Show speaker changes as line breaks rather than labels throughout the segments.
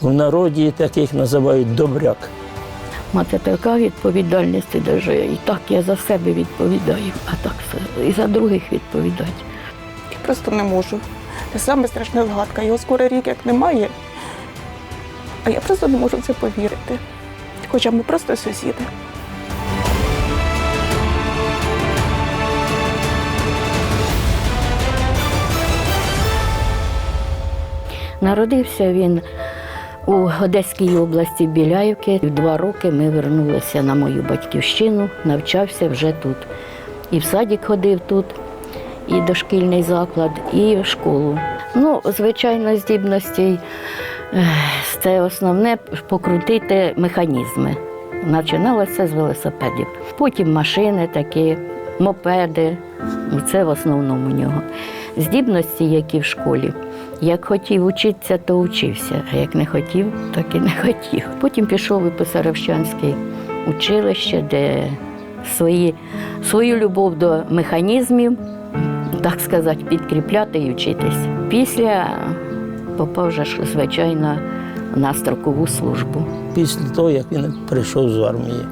В народі таких називають добряк.
Мати така відповідальність, і даже і так я за себе відповідаю, а так все- і за других відповідати.
Я просто не можу. Це саме страшна згадка. Його скоро рік як немає. А я просто не можу в це повірити. Хоча ми просто сусіди.
Народився він у Одеській області Біляївки. В два роки ми вернулися на мою батьківщину, навчався вже тут. І в садик ходив тут, і дошкільний заклад, і в школу. Ну, звичайно, здібності це основне покрутити механізми. Починалося з велосипедів. Потім машини такі, мопеди. Це в основному у нього. Здібності, які в школі. Як хотів учитися, то учився, а як не хотів, так і не хотів. Потім пішов у Писаревщанське училище, де свої, свою любов до механізмів, так сказати, підкріпляти і вчитись. Після попав вже, звичайно, на строкову службу.
Після того, як він прийшов з армії,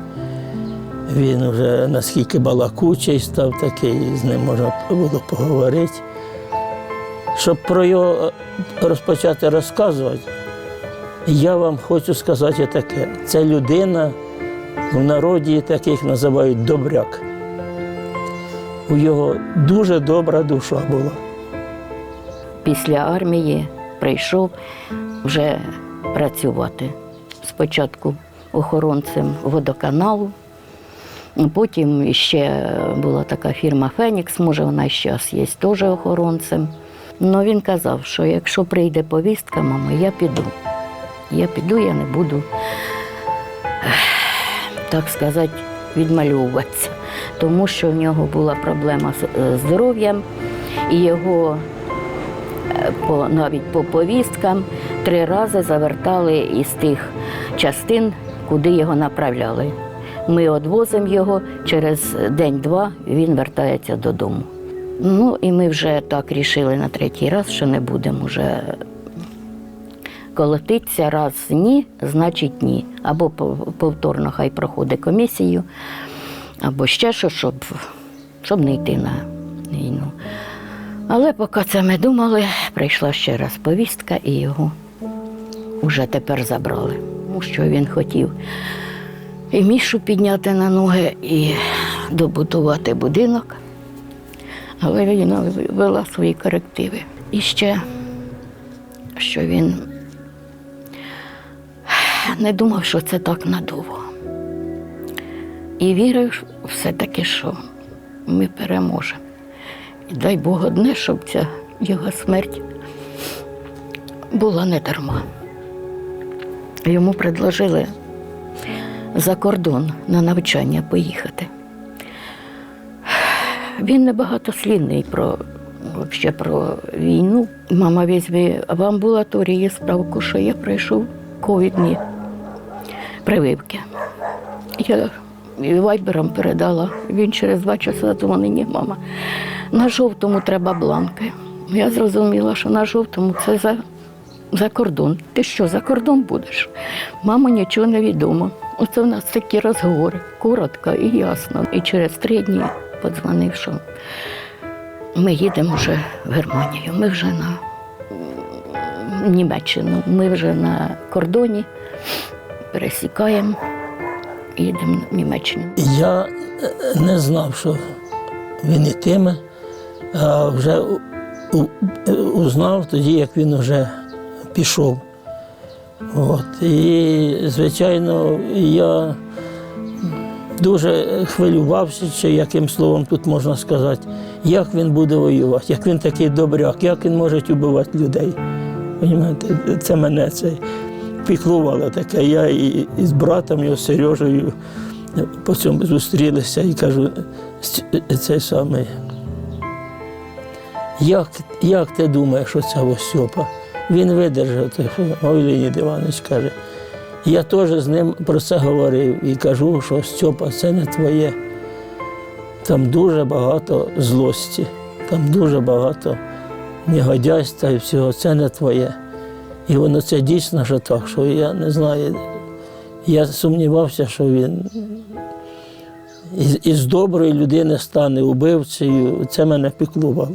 він вже наскільки балакучий став такий, з ним можна було поговорити. Щоб про його е, розпочати розказувати, я вам хочу сказати таке: це людина в народі таких називають добряк. У його дуже добра душа була.
Після армії прийшов вже працювати. Спочатку охоронцем водоканалу, потім ще була така фірма Фенікс, може вона зараз є теж охоронцем. Ну він казав, що якщо прийде повістка, мама, я піду. Я піду, я не буду, так сказати, відмальовуватися, тому що в нього була проблема з е, здоров'ям і його е, по, навіть по повісткам три рази завертали із тих частин, куди його направляли. Ми відвозимо його, через день-два він вертається додому. Ну і ми вже так рішили на третій раз, що не будемо вже колотитися раз ні, значить ні. Або повторно хай проходить комісію, або ще що, щоб, щоб не йти на війну. Але поки це ми думали, прийшла ще раз повістка і його вже тепер забрали. Тому що він хотів і мішу підняти на ноги, і добудувати будинок. Але війна вела свої корективи. І ще, що він не думав, що це так надовго. І вірив все-таки, що ми переможемо. І дай Бог одне, щоб ця його смерть була не дарма. Йому предложили за кордон на навчання поїхати. Він небагатослівний про, вообще про війну. Мама візьме в амбулаторії справку, що я пройшов ковідні прививки. Я вайбером передала. Він через два часи дзвонить, мама. На жовтому треба бланки. Я зрозуміла, що на жовтому це за, за кордон. Ти що, за кордон будеш? Мама нічого не відомо. Оце в нас такі розговори, коротко і ясно. І через три дні подзвонив, що ми їдемо вже в Германію. Ми вже на Німеччину. Ми вже на кордоні пересікаємо, їдемо в Німеччину.
Я е, не знав, що він ітиме, а вже узнав тоді, як він вже пішов. От. І, звичайно, я дуже хвилювався, чи яким словом тут можна сказати, як він буде воювати, як він такий добряк, як він може вбивати людей. Понімаєте, це мене це піклувало таке. Я і, і з братом, і з Сережею по цьому зустрілися і кажу, «С- цей самий. Як, як ти думаєш, що це Осьопа? Він видержав Леонід Іванович каже. Я теж з ним про це говорив і кажу, що Стьопа, це не твоє. Там дуже багато злості, там дуже багато негодяйства і всього, це не твоє. І воно це дійсно що так, що я не знаю. Я сумнівався, що він із, із доброї людини стане убивцею. Це мене піклувало.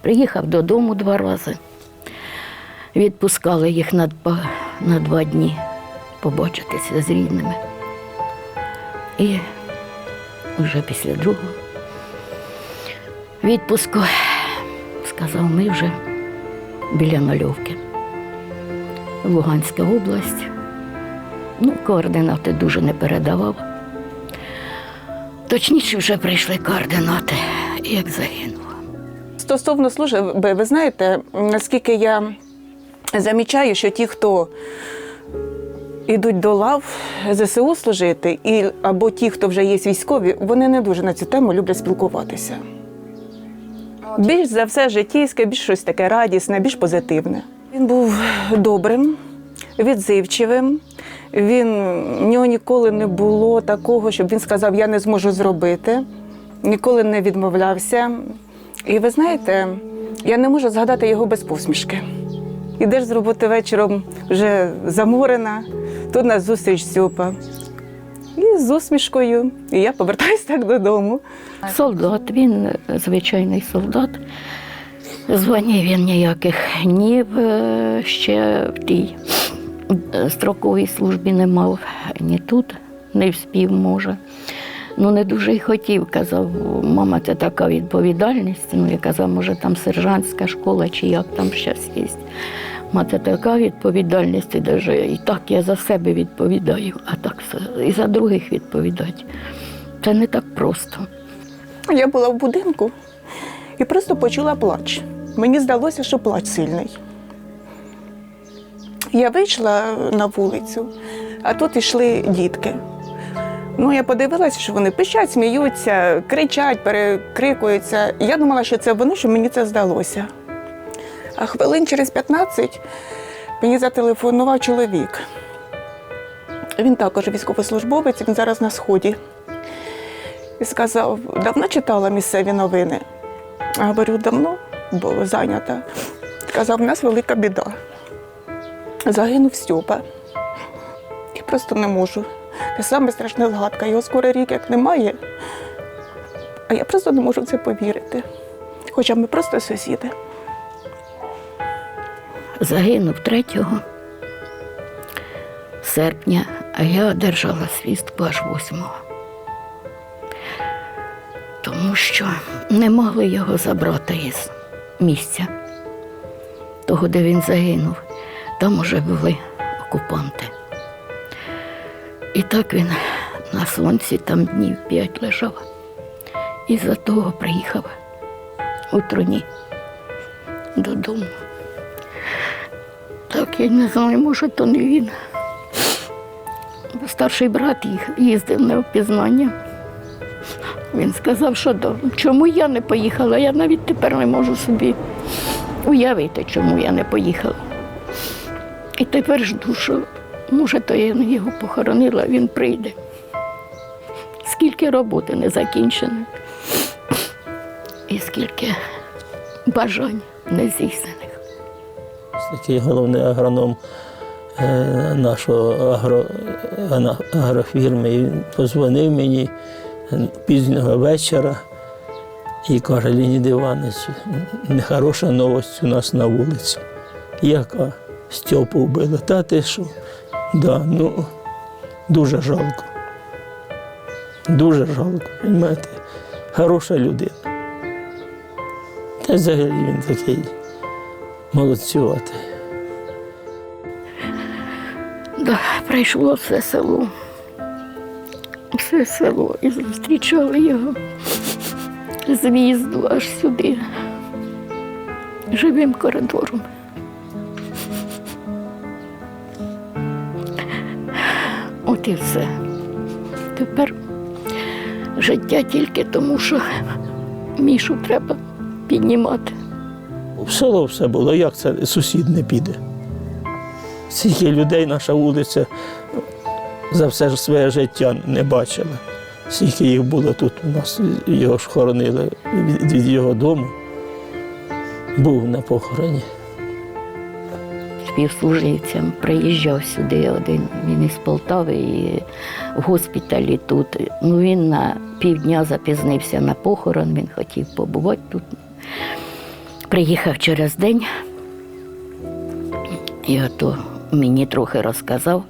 Приїхав додому два рази. Відпускали їх на, два- на два дні побачитися з рідними. І вже після другого відпуску сказав, ми вже біля Нальовки. Луганська область. Ну, координати дуже не передавав. Точніше вже прийшли координати, як загинув.
Стосовно служби, ви знаєте, наскільки я замічаю, що ті, хто йдуть до лав ЗСУ служити, і, або ті, хто вже є військові, вони не дуже на цю тему люблять спілкуватися. Більш за все життєйське, більш щось таке радісне, більш позитивне. Він був добрим, відзивчивим. Він в нього ніколи не було такого, щоб він сказав, я не зможу зробити. Ніколи не відмовлявся. І ви знаєте, я не можу згадати його без посмішки. Ідеш з роботи вечором вже заморена, тут нас зустріч Стьопа. І з усмішкою. І я повертаюся так додому.
Солдат, він звичайний солдат. Звання він ніяких ні е, ще в тій е, строковій службі не мав, ні тут не вспів, може. Ну, не дуже й хотів, казав, мама, це така відповідальність. Ну, я казав, може, там сержантська школа чи як там щось є. Ма, це така відповідальність, даже і так я за себе відповідаю, а так і за других відповідати. Це не так просто.
Я була в будинку і просто почула плач. Мені здалося, що плач сильний. Я вийшла на вулицю, а тут йшли дітки. Ну, я подивилася, що вони пищать, сміються, кричать, перекрикуються. Я думала, що це вони, що мені це здалося. А хвилин через 15 мені зателефонував чоловік. Він також військовослужбовець, він зараз на сході. І сказав, давно читала місцеві новини. А говорю, давно, бо зайнята. Сказав, у нас велика біда. Загинув Стьопа. Я просто не можу. Це саме страшна згадка. Його скоро рік як немає. А я просто не можу в це повірити. Хоча ми просто сусіди.
Загинув 3 серпня, а я одержала свістку аж 8. Тому що не могли його забрати із місця, того, де він загинув. Там уже були окупанти. І так він на сонці там днів п'ять лежав. І за того приїхав у труні додому. Так, я не знаю, може, то не він. Старший брат їздив на впізнання. Він сказав, що до. Чому я не поїхала? Я навіть тепер не можу собі уявити, чому я не поїхала. І тепер жду, що може, то я його похоронила, він прийде. Скільки роботи не закінчено, і скільки бажань не здійснених.
Такий головний агроном е, нашого агро, агрофірми. Він позвонив мені пізнього вечора і каже, Леонід Іванович, нехороша новость у нас на вулиці. Яка? Стьопу вбили. Та ти що? Да, ну, дуже жалко. Дуже жалко, розумієте? Хороша людина. Та взагалі він такий молодцюватий.
Да, прийшло все село. Все село і зустрічали його з в'їзду аж сюди, живим коридором. От і все. Тепер життя тільки тому, що мішу треба піднімати.
Село все було, як це сусід не піде. Скільки людей наша вулиця за все своє життя не бачила. Скільки їх було тут у нас, його ж хоронили від, його дому. Був на похороні.
співслуживцям. Приїжджав сюди один. Він із Полтави і в госпіталі тут. Ну він на півдня запізнився на похорон, він хотів побувати тут. Приїхав через день. І ото мені трохи розказав,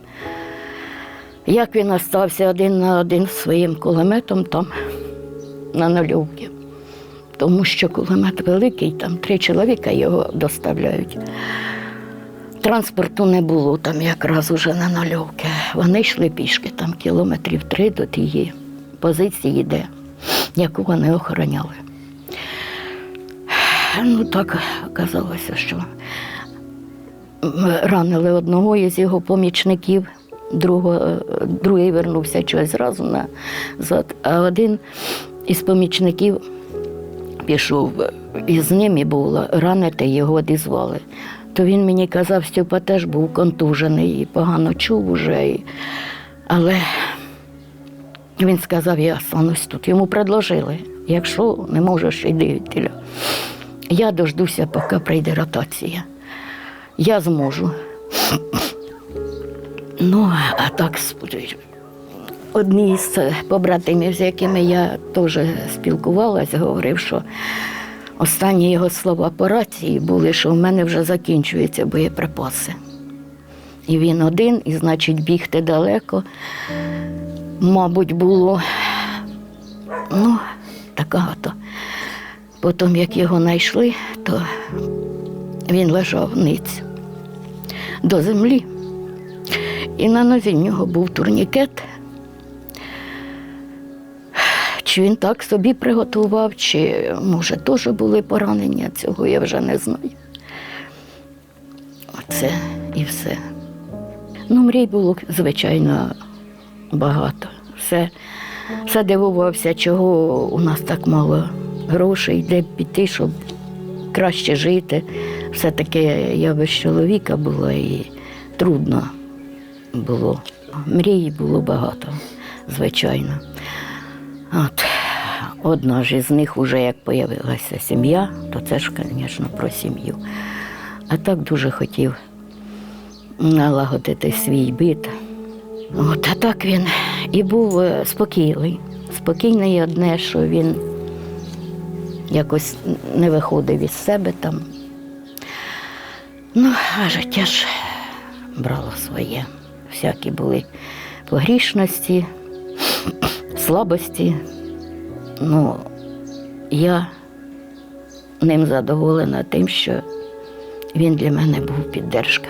як він остався один на один з своїм кулеметом там на нульовці. Тому що кулемет великий, там три чоловіка його доставляють. Транспорту не було там якраз уже на нульовки. Вони йшли пішки там кілометрів три до тієї позиції, де яку вони охороняли. Ну так казалося, що ранили одного із його помічників, другого, е, другий вернувся чогось зразу назад, а один із помічників пішов із ним і було ранити його одізвали. То він мені казав, Степа теж був контужений і погано чув уже. І... Але він сказав, я останусь тут. Йому предложили, якщо не можеш, йди відтіля. Я дождуся, поки прийде ротація. Я зможу. Ну, а так одні з побратимів, з якими я теж спілкувалася, говорив, що останні його слова по рації були, що в мене вже закінчуються боєприпаси. І він один, і значить, бігти далеко. Мабуть, було ну, така то. Потім, як його знайшли, то він лежав ниць до землі. І на нозі в нього був турнікет. Чи він так собі приготував, чи може теж були поранення, цього я вже не знаю. Оце і все. Ну, мрій було, звичайно, багато. Все, все дивувався, чого у нас так мало грошей, де піти, щоб краще жити. Все-таки я без чоловіка була і трудно було. Мрій було багато, звичайно. От. Одна ж із них, вже як з'явилася сім'я, то це ж, звісно, про сім'ю. А так дуже хотів налагодити свій бит. От, а так він і був е, спокійний. Спокійний одне, що він якось не виходив із себе там. Ну, а життя ж брало своє. Всякі були погрішності, слабості. Ну, я ним задоволена тим, що він для мене був піддержка.